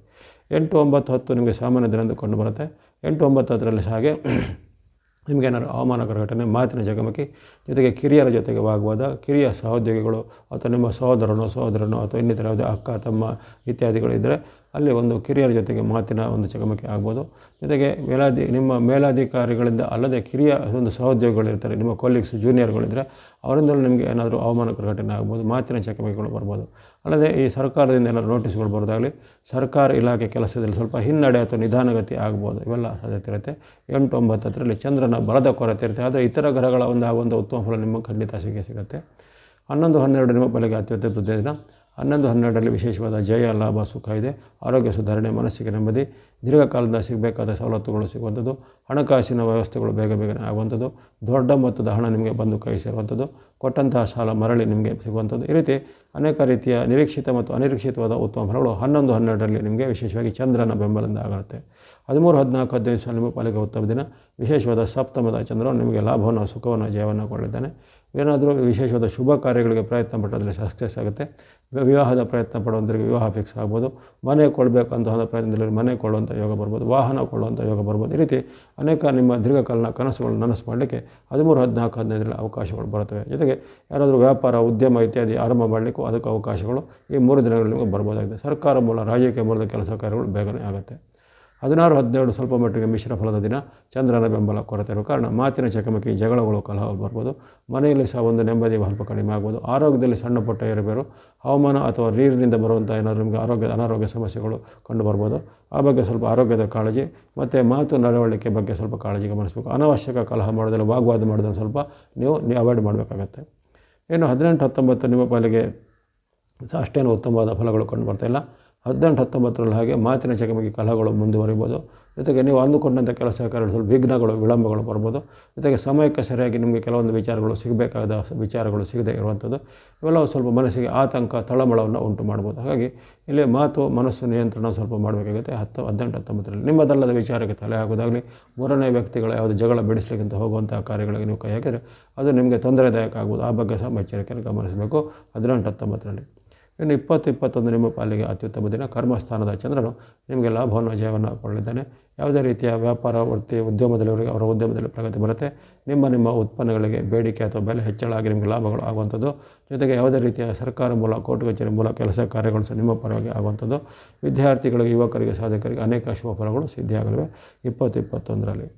ಎಂಟು, ಒಂಬತ್ತು, ಹತ್ತು ನಿಮಗೆ ಸಾಮಾನ್ಯ ದಿನ ಕಂಡು ಬರುತ್ತೆ. ಎಂಟು, ಒಂಬತ್ತು, ಹತ್ತರಲ್ಲಿ ಸಹ ಹಾಗೆ ನಿಮಗೇನಾದ್ರು ಅವಮಾನಕರ ಘಟನೆ, ಮಾತಿನ ಜಗಮಕಿ ಜೊತೆಗೆ ಕಿರಿಯರ ಜೊತೆಗೆ ವಾಗ್ವಾದ, ಕಿರಿಯ ಸಹೋದ್ಯೋಗಿಗಳು ಅಥವಾ ನಿಮ್ಮ ಸಹೋದರನೋ ಸಹೋದರನೋ ಅಥವಾ ಇನ್ನಿತರ ಯಾವುದೇ ಅಕ್ಕ, ತಮ್ಮ ಇತ್ಯಾದಿಗಳು ಇದ್ದರೆ ಅಲ್ಲಿ ಒಂದು ಕಿರಿಯರ ಜೊತೆಗೆ ಮಾತಿನ ಒಂದು ಚಕಮಕಿ ಆಗ್ಬೋದು. ಜೊತೆಗೆ ಮೇಲಾಧಿ ನಿಮ್ಮ ಮೇಲಾಧಿಕಾರಿಗಳಿಂದ ಅಲ್ಲದೆ ಕಿರಿಯ ಒಂದು ಸಹೋದ್ಯೋಗಿಗಳಿರ್ತಾರೆ, ನಿಮ್ಮ ಕೊಲೀಗ್ಸ್ ಜೂನಿಯರ್ಗಳಿದ್ದರೆ ಅವರಿಂದಲೂ ನಿಮಗೆ ಏನಾದರೂ ಅವಮಾನಕರ ಘಟನೆ ಆಗ್ಬೋದು, ಮಾತಿನ ಚಕಮಕಿಗಳು ಬರ್ಬೋದು. ಅಲ್ಲದೆ ಈ ಸರ್ಕಾರದಿಂದ ಏನಾದರೂ ನೋಟಿಸ್ಗಳು ಬರೋದಾಗಲಿ, ಸರ್ಕಾರ ಇಲಾಖೆ ಕೆಲಸದಲ್ಲಿ ಸ್ವಲ್ಪ ಹಿನ್ನಡೆ ಅಥವಾ ನಿಧಾನಗತಿ ಆಗ್ಬೋದು, ಇವೆಲ್ಲ ಸಾಧ್ಯತೆ ಇರುತ್ತೆ. ಎಂಟು ಒಂಬತ್ತು ಹತ್ತರಲ್ಲಿ ಚಂದ್ರನ ಬಲದ ಕೊರತೆ ಇರುತ್ತೆ, ಆದರೆ ಇತರ ಗ್ರಹಗಳ ಒಂದು ಒಂದು ಉತ್ತಮ ಫಲ ನಿಮ್ಮ ಖಂಡಿತ ಸಿಗೇ ಸಿಗುತ್ತೆ. ಹನ್ನೊಂದು, ಹನ್ನೆರಡು ನಿಮ್ಮ ಬೆಳಗ್ಗೆ ಅತ್ಯುತ್ತಮ ದಿನ. ಹನ್ನೊಂದು ಹನ್ನೆರಡರಲ್ಲಿ ವಿಶೇಷವಾದ ಜಯ, ಲಾಭ, ಸುಖ ಇದೆ. ಆರೋಗ್ಯ ಸುಧಾರಣೆ, ಮನಸ್ಸಿಗೆ ನೆಮ್ಮದಿ, ದೀರ್ಘಕಾಲದಿಂದ ಸಿಗಬೇಕಾದ ಸವಲತ್ತುಗಳು ಸಿಗುವಂಥದ್ದು, ಹಣಕಾಸಿನ ವ್ಯವಸ್ಥೆಗಳು ಬೇಗ ಬೇಗನೆ ಆಗುವಂಥದ್ದು, ದೊಡ್ಡ ಮೊತ್ತದ ಹಣ ನಿಮಗೆ ಬಂದು ಕೈ ಸೇರುವಂಥದ್ದು, ಕೊಟ್ಟಂತಹ ಸಾಲ ಮರಳಿ ನಿಮಗೆ ಸಿಗುವಂಥದ್ದು. ಈ ರೀತಿ ಅನೇಕ ರೀತಿಯ ನಿರೀಕ್ಷಿತ ಮತ್ತು ಅನಿರೀಕ್ಷಿತವಾದ ಉತ್ತಮ ಫಲಗಳು ಹನ್ನೊಂದು ಹನ್ನೆರಡರಲ್ಲಿ ನಿಮಗೆ ವಿಶೇಷವಾಗಿ ಚಂದ್ರನ ಬೆಂಬಲದಿಂದ ಆಗುತ್ತೆ. ಹದಿಮೂರು, ಹದಿನಾಲ್ಕು, ಹದಿನೈದು ಸಾಲ ನಿಮ್ಮ ಪಾಲಿಗೆ ಉತ್ತಮ ದಿನ. ವಿಶೇಷವಾದ ಸಪ್ತಮದ ಚಂದ್ರನು ನಿಮಗೆ ಲಾಭವನ್ನು, ಸುಖವನ್ನು, ಜಯವನ್ನು ಕೊಳ್ಳಿದ್ದಾನೆ ಏನಾದರೂ ವಿಶೇಷವಾದ ಶುಭ ಕಾರ್ಯಗಳಿಗೆ ಪ್ರಯತ್ನ ಪಟ್ಟದಲ್ಲಿ ಸಕ್ಸಸ್ ಆಗುತ್ತೆ. ವಿವಾಹದ ಪ್ರಯತ್ನ ಪಡುವಂಥ ವಿವಾಹ ಫಿಕ್ಸ್ ಆಗ್ಬೋದು. ಮನೆ ಕೊಡಬೇಕಂತಹ ಪ್ರಯತ್ನದಲ್ಲಿ ಮನೆ ಕೊಳ್ಳುವಂಥ ಯೋಗ ಬರ್ಬೋದು. ವಾಹನ ಕೊಳ್ಳುವಂಥ ಯೋಗ ಬರ್ಬೋದು. ಈ ರೀತಿ ಅನೇಕ ನಿಮ್ಮ ದೀರ್ಘಕಾಲನ ಕನಸುಗಳನ್ನು ನನಸು ಮಾಡಲಿಕ್ಕೆ ಹದಿಮೂರು, ಹದಿನಾಲ್ಕು, ಹದಿನೈದರಲ್ಲಿ ಅವಕಾಶಗಳು ಬರುತ್ತವೆ. ಜೊತೆಗೆ ಯಾರಾದರೂ ವ್ಯಾಪಾರ, ಉದ್ಯಮ ಇತ್ಯಾದಿ ಆರಂಭ ಮಾಡಲಿಕ್ಕೂ ಅದಕ್ಕೆ ಅವಕಾಶಗಳು ಈ ಮೂರು ದಿನಗಳಲ್ಲಿ ಬರ್ಬೋದಾಗಿದೆ. ಸರ್ಕಾರ ಮೂಲ ರಾಜಕೀಯ ಮೂಲದ ಕೆಲಸ ಕಾರ್ಯಗಳು ಬೇಗನೆ ಆಗುತ್ತೆ. ಹದಿನಾರು, ಹದಿನೇಳು ಸ್ವಲ್ಪ ಮಟ್ಟಿಗೆ ಮಿಶ್ರ ಫಲದ ದಿನ ಚಂದ್ರನ ಬೆಂಬಲ ಕೊರತೆ ಇರುವ ಕಾರಣ ಮಾತಿನ ಚಕಮಕಿ, ಜಗಳಗಳು, ಕಲಹಗಳು ಬರ್ಬೋದು. ಮನೆಯಲ್ಲಿ ಸಹ ಒಂದು ನೆಮ್ಮದಿ ಸ್ವಲ್ಪ ಕಡಿಮೆ ಆಗ್ಬೋದು. ಆರೋಗ್ಯದಲ್ಲಿ ಸಣ್ಣ ಪುಟ್ಟ ಏರುಪೇರು, ಹವಾಮಾನ ಅಥವಾ ನೀರಿನಿಂದ ಬರುವಂಥ ಏನಾದರೂ ನಿಮಗೆ ಆರೋಗ್ಯ, ಅನಾರೋಗ್ಯ ಸಮಸ್ಯೆಗಳು ಕಂಡು ಬರ್ಬೋದು. ಆ ಬಗ್ಗೆ ಸ್ವಲ್ಪ ಆರೋಗ್ಯದ ಕಾಳಜಿ, ಮತ್ತು ಮಾತು ನಡವಳಿಕೆ ಬಗ್ಗೆ ಸ್ವಲ್ಪ ಕಾಳಜಿ ಗಮನಿಸಬೇಕು. ಅನಾವಶ್ಯಕ ಕಲಹ ಮಾಡೋದಲ್ಲ, ವಾಗ್ವಾದ ಮಾಡೋದನ್ನು ಸ್ವಲ್ಪ ನೀವು ಅವಾಯ್ಡ್ ಮಾಡಬೇಕಾಗತ್ತೆ. ಇನ್ನು ಹದಿನೆಂಟು, ಹತ್ತೊಂಬತ್ತು ನಿಮ್ಮ ಪಾಲಿಗೆ ಅಷ್ಟೇನು ಉತ್ತಮವಾದ ಫಲಗಳು ಕಂಡು ಬರ್ತಾಯಿಲ್ಲ ಹದಿನೆಂಟು, ಹತ್ತೊಂಬತ್ತರಲ್ಲಿ ಹಾಗೆ ಮಾತಿನ ಚಕಮಕಿ ಕಲಹಗಳು ಮುಂದುವರಿಬೋದು. ಜೊತೆಗೆ ನೀವು ಅಂದುಕೊಂಡಂಥ ಕೆಲಸ ಸ್ವಲ್ಪ ವಿಘ್ನಗಳು, ವಿಳಂಬಗಳು ಬರ್ಬೋದು. ಜೊತೆಗೆ ಸಮಯಕ್ಕೆ ಸರಿಯಾಗಿ ನಿಮಗೆ ಕೆಲವೊಂದು ವಿಚಾರಗಳು ಸಿಗಬೇಕಾದ ವಿಚಾರಗಳು ಸಿಗದೇ ಇರುವಂಥದ್ದು. ಇವೆಲ್ಲವೂ ಸ್ವಲ್ಪ ಮನಸ್ಸಿಗೆ ಆತಂಕ, ತಳಮಳವನ್ನು ಉಂಟು ಮಾಡ್ಬೋದು. ಹಾಗಾಗಿ ಇಲ್ಲಿ ಮಾತು, ಮನಸ್ಸು ನಿಯಂತ್ರಣ ಸ್ವಲ್ಪ ಮಾಡಬೇಕಾಗುತ್ತೆ. ಹತ್ತು, ಹದಿನೆಂಟು, ಹತ್ತೊಂಬತ್ತರಲ್ಲಿ ನಿಮ್ಮದಲ್ಲದ ವಿಚಾರಕ್ಕೆ ತಲೆ ಹಾಕೋದಾಗಲಿ ಮೂರನೇ ವ್ಯಕ್ತಿಗಳ ಯಾವುದು ಜಗಳ ಬಿಡಿಸ್ಲಿಕ್ಕಿಂತ ಹೋಗುವಂಥ ಕಾರ್ಯಗಳಿಗೆ ನೀವು ಕೈ ಹಾಕಿದರೆ ಅದು ನಿಮಗೆ ತೊಂದರೆದಾಯಕ ಆಗ್ಬೋದು ಆ ಬಗ್ಗೆ ಸಹ ಎಚ್ಚರಿಕೆಯನ್ನು ಗಮನಿಸಬೇಕು. ಹದಿನೆಂಟು, ಹತ್ತೊಂಬತ್ತರಲ್ಲಿ. ಇನ್ನು ಇಪ್ಪತ್ತು ಇಪ್ಪತ್ತೊಂದು ನಿಮ್ಮ ಪಾಲಿಗೆ ಅತ್ಯುತ್ತಮ ದಿನ. ಕರ್ಮಸ್ಥಾನದ ಚಂದ್ರನು ನಿಮಗೆ ಲಾಭವನ್ನು, ಜಯವನ್ನು ಕೊಡಲಿದ್ದಾನೆ ಯಾವುದೇ ರೀತಿಯ ವ್ಯಾಪಾರ, ವೃತ್ತಿ ಉದ್ಯಮದಲ್ಲಿವರಿಗೆ ಅವರ ಉದ್ಯಮದಲ್ಲಿ ಪ್ರಗತಿ ಬರುತ್ತೆ. ನಿಮ್ಮ ನಿಮ್ಮ ಉತ್ಪನ್ನಗಳಿಗೆ ಬೇಡಿಕೆ ಅಥವಾ ಬೆಲೆ ಹೆಚ್ಚಳ ಆಗಿ ನಿಮಗೆ ಲಾಭಗಳು ಆಗುವಂಥದ್ದು. ಜೊತೆಗೆ ಯಾವುದೇ ರೀತಿಯ ಸರ್ಕಾರ ಮೂಲ ಕೋರ್ಟ್ ಕಚೇರಿ ಮೂಲ ಕೆಲಸ ಕಾರ್ಯಗಳು ಸಹ ನಿಮ್ಮ ಪರವಾಗಿ ಆಗುವಂಥದ್ದು. ವಿದ್ಯಾರ್ಥಿಗಳಿಗೆ, ಯುವಕರಿಗೆ, ಸಾಧಕರಿಗೆ ಅನೇಕ ಶುಭ ಫಲಗಳು ಸಿದ್ಧಿಯಾಗಲಿವೆ. ಇಪ್ಪತ್ತು, ಇಪ್ಪತ್ತೊಂದರಲ್ಲಿ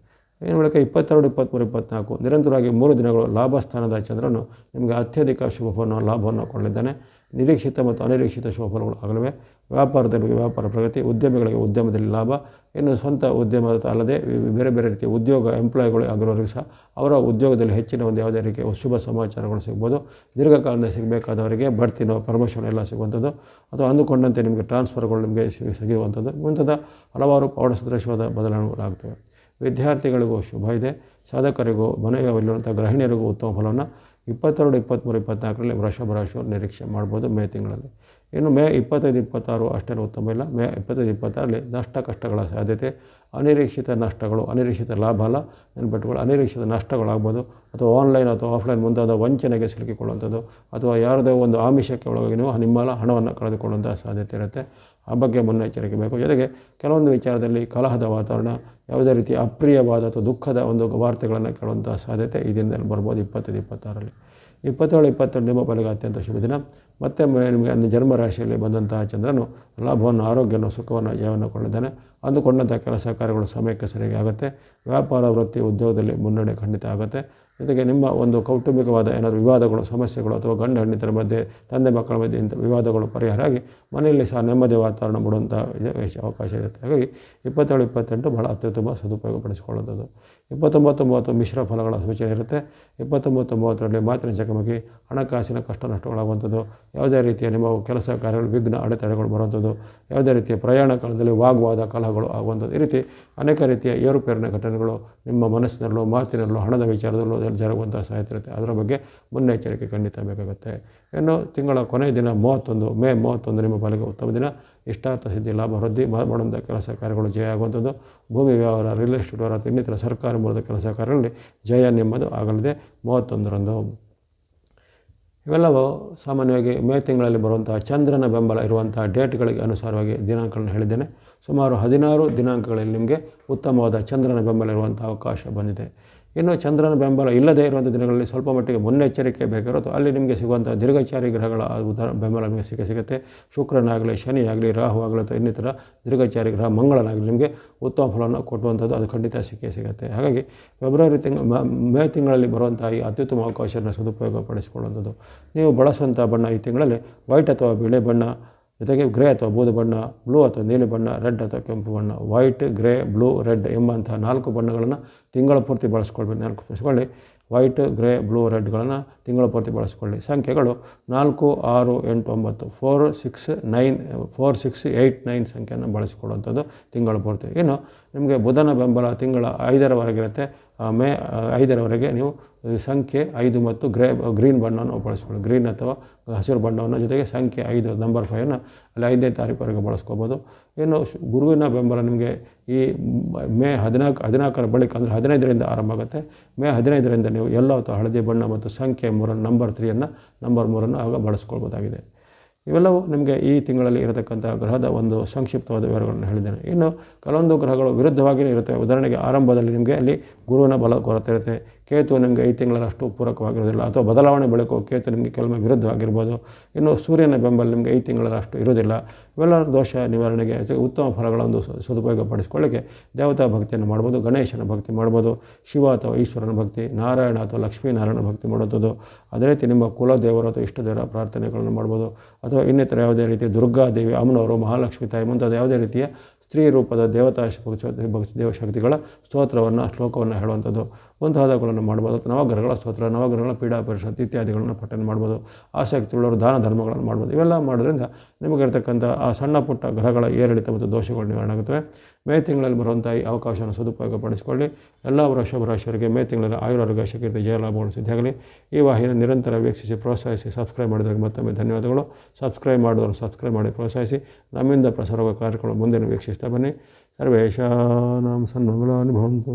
ಏನು ಬಳಿಕ ಇಪ್ಪತ್ತೆರಡು, ಇಪ್ಪತ್ತ್ಮೂರು, ಇಪ್ಪತ್ತ್ನಾಲ್ಕು ನಿರಂತರವಾಗಿ ಮೂರು ದಿನಗಳು ಲಾಭಸ್ಥಾನದ ಚಂದ್ರನು ನಿಮಗೆ ಅತ್ಯಧಿಕ ಶುಭವನ್ನು, ಲಾಭವನ್ನು ಕೊಳ್ಳಿದ್ದಾನೆ ನಿರೀಕ್ಷಿತ ಮತ್ತು ಅನಿರೀಕ್ಷಿತ ಶುಭ ಫಲಗಳು ಆಗಲಿವೆ ವ್ಯಾಪಾರದಲ್ಲಿ ವ್ಯಾಪಾರ ಪ್ರಗತಿ, ಉದ್ಯಮಿಗಳಿಗೆ ಉದ್ಯಮದಲ್ಲಿ ಲಾಭ. ಇನ್ನು ಸ್ವಂತ ಉದ್ಯಮ ಅಲ್ಲದೆ ಬೇರೆ ಬೇರೆ ರೀತಿಯ ಉದ್ಯೋಗ ಎಂಪ್ಲಾಯ್ಗಳು ಆಗಿರೋರಿಗೆ ಸಹ ಅವರ ಉದ್ಯೋಗದಲ್ಲಿ ಹೆಚ್ಚಿನ ಒಂದು ಯಾವುದೇ ರೀತಿಯ ಶುಭ ಸಮಾಚಾರಗಳು ಸಿಗ್ಬೋದು. ದೀರ್ಘಕಾಲದಿಂದ ಸಿಗಬೇಕಾದವರಿಗೆ ಬಡ್ತಿನೋ ಪ್ರಮೋಷನ್ ಎಲ್ಲ ಸಿಗುವಂಥದ್ದು. ಅಥವಾ ಅಂದುಕೊಂಡಂತೆ ನಿಮಗೆ ಟ್ರಾನ್ಸ್ಫರ್ಗಳು ನಿಮಗೆ ಸಿಗುವಂಥದ್ದು. ಮುಂತಾದ ಹಲವಾರು ಪ್ರೌಢ ಸದೃಶವಾದ ಬದಲಾವಣೆಗಳಾಗ್ತವೆ. ವಿದ್ಯಾರ್ಥಿಗಳಿಗೂ ಶುಭ ಇದೆ. ಸಾಧಕರಿಗೂ ಮನೆಯಲ್ಲಿರುವಂಥ ಗೃಹಿಣಿಯರಿಗೂ ಉತ್ತಮ ಫಲವನ್ನು ಇಪ್ಪತ್ತೆರಡು, ಇಪ್ಪತ್ತ್ಮೂರು, ಇಪ್ಪತ್ತ್ನಾಲ್ಕರಲ್ಲಿ ವೃಷಭ ರಾಶಿಯವರು ನಿರೀಕ್ಷೆ ಮಾಡ್ಬೋದು ಮೇ ತಿಂಗಳಲ್ಲಿ. ಇನ್ನು ಮೇ ಇಪ್ಪತ್ತೈದು, ಇಪ್ಪತ್ತಾರು ಅಷ್ಟೇನು ಉತ್ತಮ ಇಲ್ಲ. ಮೇ ಇಪ್ಪತ್ತೈದು, ಇಪ್ಪತ್ತಾರರಲ್ಲಿ ನಷ್ಟ ಕಷ್ಟಗಳ ಸಾಧ್ಯತೆ, ಅನಿರೀಕ್ಷಿತ ನಷ್ಟಗಳು, ಅನಿರೀಕ್ಷಿತ ಲಾಭ ಅಲ್ಲ. ನೆನ್ಪಿಟ್ಟುಗಳು ಅನಿರೀಕ್ಷಿತ ನಷ್ಟಗಳಾಗ್ಬೋದು. ಅಥವಾ ಆನ್ಲೈನ್ ಅಥವಾ ಆಫ್ಲೈನ್ ಮುಂತಾದ ವಂಚನೆಗೆ ಸಿಲುಕಿಕೊಳ್ಳುವಂಥದ್ದು, ಅಥವಾ ಯಾರದೇ ಒಂದು ಆಮಿಷಕ್ಕೆ ಒಳಗಾಗಿ ನೀವು ನಿಮ್ಮಲ್ಲ ಹಣವನ್ನು ಕಳೆದುಕೊಳ್ಳುವಂಥ ಸಾಧ್ಯತೆ ಇರುತ್ತೆ. ಆ ಬಗ್ಗೆ ಮುನ್ನೆಚ್ಚರಿಕೆ ಬೇಕು. ಜೊತೆಗೆ ಕೆಲವೊಂದು ವಿಚಾರದಲ್ಲಿ ಕಲಹದ ವಾತಾವರಣ ಯಾವುದೇ ರೀತಿಯ ಅಪ್ರಿಯವಾದ ಅಥವಾ ದುಃಖದ ಒಂದು ವಾರ್ತೆಗಳನ್ನು ಕೇಳುವಂಥ ಸಾಧ್ಯತೆ ಈ ದಿನದಲ್ಲಿ ಬರ್ಬೋದು ಇಪ್ಪತ್ತೈದು ಇಪ್ಪತ್ತಾರರಲ್ಲಿ. ಇಪ್ಪತ್ತೇಳು, ಇಪ್ಪತ್ತೆರಡು ನಿಮ್ಮ ಪಾಲಿಗೆ ಅತ್ಯಂತ ಶುಭ ದಿನ. ಮತ್ತೆ ನಿಮಗೆ ಜನ್ಮ ರಾಶಿಯಲ್ಲಿ ಬಂದಂತಹ ಚಂದ್ರನು ಲಾಭವನ್ನು, ಆರೋಗ್ಯವನ್ನು, ಸುಖವನ್ನು, ಜಯವನ್ನು ಕೊಳ್ಳಿದ್ದಾನೆ ಅಂದುಕೊಂಡಂಥ ಕೆಲಸ ಕಾರ್ಯಗಳು ಸಮಯಕ್ಕೆ ಸರಿಯಾಗಿ ಆಗುತ್ತೆ. ವ್ಯಾಪಾರ, ವೃತ್ತಿ, ಉದ್ಯೋಗದಲ್ಲಿ ಮುನ್ನಡೆ ಖಂಡಿತ ಆಗುತ್ತೆ. ಜೊತೆಗೆ ನಿಮ್ಮ ಒಂದು ಕೌಟುಂಬಿಕವಾದ ಏನಾದರೂ ವಿವಾದಗಳು, ಸಮಸ್ಯೆಗಳು ಅಥವಾ ಗಂಡ ಹೆಣ್ಣಿತರ ಮಧ್ಯೆ, ತಂದೆ ಮಕ್ಕಳ ಮಧ್ಯೆ ಇಂಥ ವಿವಾದಗಳು ಪರಿಹಾರ ಆಗಿ ಮನೆಯಲ್ಲಿ ಸಹ ನೆಮ್ಮದಿ ವಾತಾವರಣ ಮೂಡುವಂಥ ಅವಕಾಶ ಇರುತ್ತೆ. ಹಾಗಾಗಿ ಇಪ್ಪತ್ತೇಳು, ಇಪ್ಪತ್ತೆಂಟು ಭಾಳ ಅತ್ಯುತ್ತಮ ಸದುಪಯೋಗಪಡಿಸಿಕೊಳ್ಳುವಂಥದ್ದು. ಇಪ್ಪತ್ತೊಂಬತ್ತು, ಮೂವತ್ತು ಮಿಶ್ರ ಫಲಗಳ ಸೂಚನೆ ಇರುತ್ತೆ. ಇಪ್ಪತ್ತೊಂಬತ್ತು, ಮೂವತ್ತರಲ್ಲಿ ಮಾತಿನ ಚಕಮಕಿ, ಹಣಕಾಸಿನ ಕಷ್ಟ ನಷ್ಟಗಳಾಗುವಂಥದ್ದು, ಯಾವುದೇ ರೀತಿಯ ನಿಮ್ಮ ಕೆಲಸ ಕಾರ್ಯಗಳು, ವಿಘ್ನ ಅಡೆತಡೆಗಳು ಬರುವಂಥದ್ದು, ಯಾವುದೇ ರೀತಿಯ ಪ್ರಯಾಣ ಕಾಲದಲ್ಲಿ ವಾಗ್ವಾದ ಕಲಹಗಳು ಆಗುವಂಥದ್ದು. ಈ ರೀತಿ ಅನೇಕ ರೀತಿಯ ಏರುಪೇರಿನ ಘಟನೆಗಳು ನಿಮ್ಮ ಮನಸ್ಸಿನಲ್ಲೂ, ಮಾತಿನಲ್ಲೂ, ಹಣದ ವಿಚಾರದಲ್ಲೂ ಜರುಗುವಂಥ ಸಾಧ್ಯತೆ ಇರುತ್ತೆ. ಅದರ ಬಗ್ಗೆ ಮುನ್ನೆಚ್ಚರಿಕೆ ಖಂಡಿತ ಬೇಕಾಗುತ್ತೆ. ಇನ್ನು ತಿಂಗಳ ಕೊನೆಯ ದಿನ ಮೂವತ್ತೊಂದು, ಮೇ ಮೂವತ್ತೊಂದು ನಿಮ್ಮ ಪಾಲಿಗೆ ಉತ್ತಮ ದಿನ. ಇಷ್ಟಾರ್ಥ ಸಿದ್ಧಿ, ಲಾಭ, ವೃದ್ಧಿ ಮಾಡುವಂಥ ಕೆಲಸ ಕಾರ್ಯಗಳು ಜಯ ಆಗುವಂಥದ್ದು. ಭೂಮಿ ವ್ಯವಹಾರ ರಿಯಲ್ ಎಸ್ಟೇಟ್ ವ್ಯವಹಾರ, ಇನ್ನಿತರ ಸರ್ಕಾರ ಮೂಲದ ಕೆಲಸ ಕಾರ್ಯಗಳಲ್ಲಿ ಜಯ ನಿಮ್ಮದು ಆಗಲಿದೆ ಮೂವತ್ತೊಂದರಂದು. ಇವೆಲ್ಲವೂ ಸಾಮಾನ್ಯವಾಗಿ ಮೇ ತಿಂಗಳಲ್ಲಿ ಬರುವಂತಹ ಚಂದ್ರನ ಬೆಂಬಲ ಇರುವಂಥ ಡೇಟ್ಗಳಿಗೆ ಅನುಸಾರವಾಗಿ ದಿನಾಂಕಗಳನ್ನು ಹೇಳಿದ್ದೇನೆ. ಸುಮಾರು ಹದಿನಾರು ದಿನಾಂಕಗಳಲ್ಲಿ ನಿಮಗೆ ಉತ್ತಮವಾದ ಚಂದ್ರನ ಬೆಂಬಲ ಇರುವಂಥ ಅವಕಾಶ ಬಂದಿದೆ. ಇನ್ನು ಚಂದ್ರನ ಬೆಂಬಲ ಇಲ್ಲದೇ ಇರುವಂಥ ದಿನಗಳಲ್ಲಿ ಸ್ವಲ್ಪ ಮಟ್ಟಿಗೆ ಮುನ್ನೆಚ್ಚರಿಕೆ ಬೇಕಿರೋದು ಅಲ್ಲಿ ನಿಮಗೆ ಸಿಗುವಂಥ ದೀರ್ಘಚಾರಿ ಗ್ರಹಗಳ ಉದಾರ ಬೆಂಬಲ ನಿಮಗೆ ಸಿಕ್ಕ ಸಿಗುತ್ತೆ. ಶುಕ್ರನಾಗಲಿ ಶನಿ ಆಗಲಿ ರಾಹು ಆಗಲಿ ಅಥವಾ ಇನ್ನಿತರ ದೀರ್ಘಚಾರಿ ಗ್ರಹ ಮಂಗಳನಾಗಲಿ ನಿಮಗೆ ಉತ್ತಮ ಫಲವನ್ನು ಕೊಡುವಂಥದ್ದು ಅದು ಖಂಡಿತ ಸಿಕ್ಕೇ ಸಿಗುತ್ತೆ. ಹಾಗಾಗಿ ಫೆಬ್ರವರಿ ತಿಂಗ, ಮ- ತಿಂಗಳಲ್ಲಿ ಬರುವಂಥ ಈ ಅತ್ಯುತ್ತಮ ಅವಕಾಶವನ್ನು ಸದುಪಯೋಗ ಪಡಿಸಿಕೊಳ್ಳುವಂಥದ್ದು ನೀವು ಬಳಸುವಂಥ ಬಣ್ಣ ಈ ತಿಂಗಳಲ್ಲಿ ವೈಟ್ ಅಥವಾ ಬಿಳಿ ಬಣ್ಣ ಜೊತೆಗೆ ಗ್ರೇ ಅಥವಾ ಬೂದು ಬಣ್ಣ, ಬ್ಲೂ ಅಥವಾ ನೀಲಿ ಬಣ್ಣ, ರೆಡ್ ಅಥವಾ ಕೆಂಪು ಬಣ್ಣ, ವೈಟ್, ಗ್ರೇ, ಬ್ಲೂ, ರೆಡ್ ಎಂಬಂತಹ ನಾಲ್ಕು ಬಣ್ಣಗಳನ್ನು ತಿಂಗಳ ಪೂರ್ತಿ ಬಳಸ್ಕೊಳ್ಬೇಕು. ನಾಲ್ಕು ಬಳಸ್ಕೊಳ್ಳಿ. ವೈಟ್, ಗ್ರೇ, ಬ್ಲೂ ರೆಡ್ಗಳನ್ನು ತಿಂಗಳ ಪೂರ್ತಿ ಬಳಸ್ಕೊಳ್ಳಿ. ಸಂಖ್ಯೆಗಳು ನಾಲ್ಕು, ಆರು, ಎಂಟು, ಒಂಬತ್ತು, four, six, nine, four, six eight nine ಸಂಖ್ಯೆಯನ್ನು ಬಳಸಿಕೊಳ್ಳುವಂಥದ್ದು ತಿಂಗಳ ಪೂರ್ತಿ. ಇನ್ನು ನಿಮಗೆ ಬುಧನ ಬೆಂಬಲ ತಿಂಗಳ ಐದರವರೆಗಿರುತ್ತೆ. ಮೇ, ಐದರವರೆಗೆ ನೀವು ಸಂಖ್ಯೆ ಐದು ಮತ್ತು ಗ್ರೇ, ಗ್ರೀನ್ ಬಣ್ಣವನ್ನು ಬಳಸ್ಕೊಳ್ಳಿ. ಗ್ರೀನ್ ಅಥವಾ ಹಸಿರು ಬಣ್ಣವನ್ನು ಜೊತೆಗೆ ಸಂಖ್ಯೆ ಐದು ನಂಬರ್ ಫೈವನ್ನು ಅಲ್ಲಿ ಐದನೇ ತಾರೀಕುವರೆಗೆ ಬಳಸ್ಕೋಬೋದು. ಏನು ಗುರುವಿನ ಬೆಂಬಲ ನಿಮಗೆ ಈ ಮೇ ಹದಿನಾಲ್ಕು, ಹದಿನಾಲ್ಕರ ಬಳಿಕ ಅಂದರೆ ಹದಿನೈದರಿಂದ ಆರಂಭ ಆಗುತ್ತೆ. ಮೇ ಹದಿನೈದರಿಂದ ನೀವು ಎಲ್ಲೋ ಅಥವಾ ಹಳದಿ ಬಣ್ಣ ಮತ್ತು ಸಂಖ್ಯೆ ಮೂರನ್ನು ನಂಬರ್ ತ್ರೀಯನ್ನು ನಂಬರ್ ಮೂರನ್ನು ಆಗ ಬಳಸ್ಕೊಳ್ಬೋದಾಗಿದೆ. ಇವೆಲ್ಲವೂ ನಿಮಗೆ ಈ ತಿಂಗಳಲ್ಲಿ ಇರತಕ್ಕಂಥ ಗ್ರಹದ ಒಂದು ಸಂಕ್ಷಿಪ್ತವಾದ ವಿವರಗಳನ್ನು ಹೇಳಿದ್ದೇನೆ. ಇನ್ನು ಕೆಲವೊಂದು ಗ್ರಹಗಳು ವಿರುದ್ಧವಾಗಿಯೇ ಇರುತ್ತವೆ ಉದಾಹರಣೆಗೆ ಆರಂಭದಲ್ಲಿ ನಿಮಗೆ ಅಲ್ಲಿ ಗುರುವಿನ ಬಲ ಕೊರತೆ ಇರುತ್ತೆ. ಕೇತು ನಿಮಗೆ ಐದು ತಿಂಗಳಷ್ಟು ಪೂರಕವಾಗಿರೋದಿಲ್ಲ ಅಥವಾ ಬದಲಾವಣೆ ಬೆಳಕು ಕೇತು ನಿಮಗೆ ಕೆಲವೊಮ್ಮೆ ವಿರುದ್ಧವಾಗಿರ್ಬೋದು. ಇನ್ನು ಸೂರ್ಯನ ಬೆಂಬಲ ನಿಮಗೆ ಈ ತಿಂಗಳಷ್ಟು ಇರೋದಿಲ್ಲ ಇವೆಲ್ಲ ದೋಷ ನಿವಾರಣೆಗೆ ಉತ್ತಮ ಫಲಗಳನ್ನು ಸದುಪಯೋಗ ಪಡಿಸ್ಕೊಳ್ಳಿಕ್ಕೆ ದೇವತಾ ಭಕ್ತಿಯನ್ನು ಮಾಡ್ಬೋದು, ಗಣೇಶನ ಭಕ್ತಿ ಮಾಡ್ಬೋದು, ಶಿವ ಅಥವಾ ಈಶ್ವರನ ಭಕ್ತಿ, ನಾರಾಯಣ ಅಥವಾ ಲಕ್ಷ್ಮೀನಾರಾಯಣ ಭಕ್ತಿ ಮಾಡುವಂಥದ್ದು ಅದೇ ರೀತಿ ನಿಮ್ಮ ಕುಲದೇವರು ಅಥವಾ ಇಷ್ಟದೇವರ ಪ್ರಾರ್ಥನೆಗಳನ್ನು ಮಾಡ್ಬೋದು. ಅಥವಾ ಇನ್ನಿತರ ಯಾವುದೇ ರೀತಿ ದುರ್ಗಾದೇವಿ ಅಮ್ಮನವರು, ಮಹಾಲಕ್ಷ್ಮಿ ತಾಯಿ ಮುಂತಾದ ಯಾವುದೇ ರೀತಿಯ ಸ್ತ್ರೀ ರೂಪದ ದೇವತಾ ಭಕ್ತಿ ದೇವಶಕ್ತಿಗಳ ಸ್ತೋತ್ರವನ್ನು, ಶ್ಲೋಕವನ್ನು ಹೇಳುವಂಥದ್ದು. ಮುಂತಾದವುಗಳನ್ನು ಮಾಡ್ಬೋದು ನವಗ್ರಹಗಳ ಸ್ತೋತ್ರ, ನವಗ್ರಹಗಳ ಪೀಡಾ ಪರಿಷತ್ ಇತ್ಯಾದಿಗಳನ್ನು ಪಠನೆ ಮಾಡ್ಬೋದು. ಆಸಕ್ತಿ ಉಳ್ಳವರು ದಾನ ಧರ್ಮಗಳನ್ನು ಮಾಡ್ಬೋದು. ಇವೆಲ್ಲ ಮಾಡೋದ್ರಿಂದ ನಿಮಗಿರ್ತಕ್ಕಂಥ ಆ ಸಣ್ಣ ಪುಟ್ಟ ಗ್ರಹಗಳ ಏರಿಳಿತ ಮತ್ತು ದೋಷಗಳು ನಿವಾರಣೆ ಆಗುತ್ತವೆ ಮೇ ತಿಂಗಳಲ್ಲಿ ಬರುವಂಥ ಈ ಅವಕಾಶವನ್ನು ಸದುಪಯೋಗ ಪಡಿಸಿಕೊಳ್ಳಿ ಎಲ್ಲ ವೃಷಭ ರಾಶಿಯವರಿಗೆ ಮೇ ತಿಂಗಳಲ್ಲಿ ಆಯುರಾರೋಗ್ಯ ಶಕ್ತಿ ಜಯಲಾಭಗಳು ಸಿದ್ಧಿಯಾಗಲಿ. ಈ ವಾಹಿನಿ ನಿರಂತರ ವೀಕ್ಷಿಸಿ, ಪ್ರೋತ್ಸಾಹಿಸಿ, ಸಬ್ಸ್ಕ್ರೈಬ್ ಮಾಡಿದವರಿಗೆ ಮತ್ತೊಮ್ಮೆ ಧನ್ಯವಾದಗಳು. ಸಬ್ಸ್ಕ್ರೈಬ್ ಮಾಡಿದವರು ಸಬ್ಸ್ಕ್ರೈಬ್ ಮಾಡಿ, ಪ್ರೋತ್ಸಾಹಿಸಿ. ನಮ್ಮಿಂದ ಪ್ರಸಾರವಾಗ ಕಾರ್ಯಕ್ರಮ ಮುಂದೆ ವೀಕ್ಷಿಸ್ತಾ ಬನ್ನಿ. ಸರ್ವೇಶಾನಾಂ ಸನ್ಮಂಗಲಾನುಭವಂತು